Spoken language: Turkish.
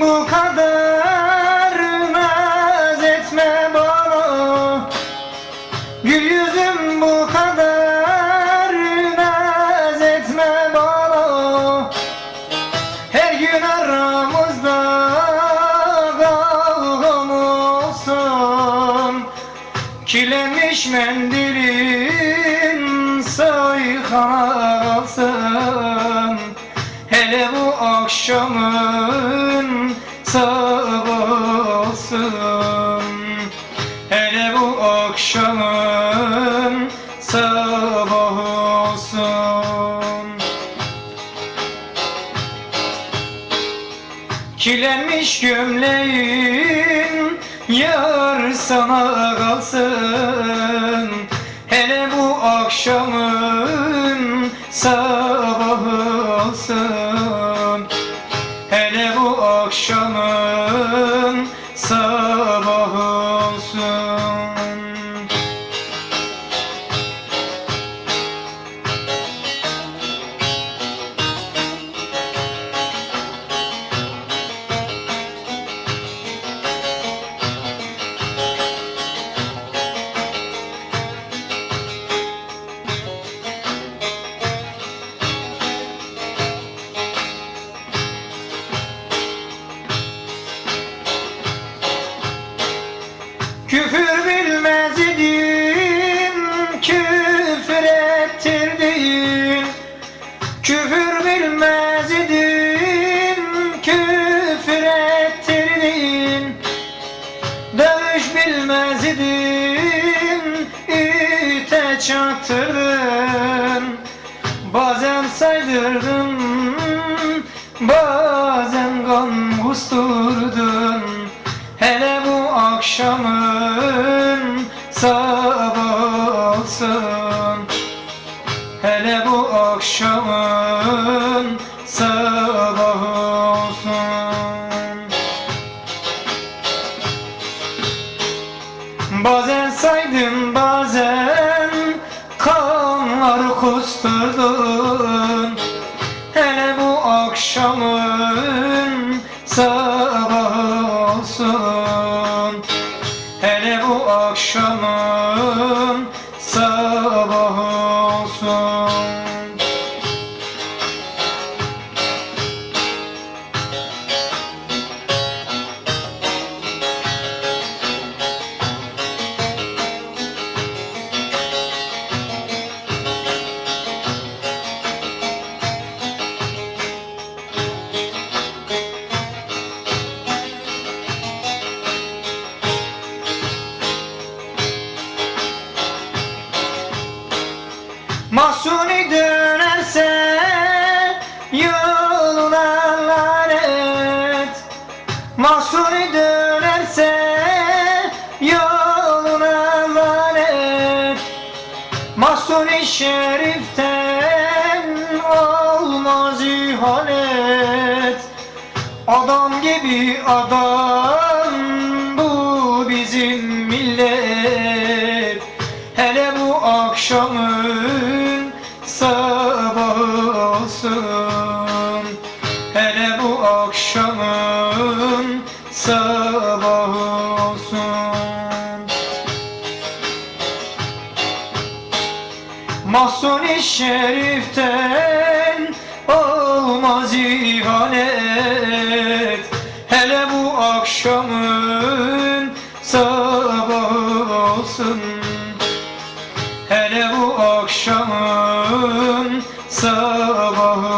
bu kadar naz etme bana. Gül yüzüm bu kadar naz etme bana. Her gün aramızda kavgam olsun? Kilemiş mendilin sayhana kalsın akşamın sabah olsun. Hele bu akşamın sabah olsun. Kilenmiş gömleğin yar sana kalsın. Hele bu akşamın sabahı Hele bu akşamın ite çaktırdın Bazen saydırdın, bazen kan kusturdun Hele bu akşamın sabah olsun. Hele bu akşamın sabah olsun. Bazen saydın bazen kusturdun Hele bu akşamın sabah olsun. Hele bu akşamın sabah olsun Mahsuni dönerse yoluna lanet. Mahsuni dönerse yoluna lanet. Mahsuni şeriften olmaz ihanet. Adam gibi adam olsun Hele bu akşamın sabahı olsun. Mahsuni şeriften olmaz ihanet. Hele bu akşamın sabahı olsun. Hele bu akşamın sabah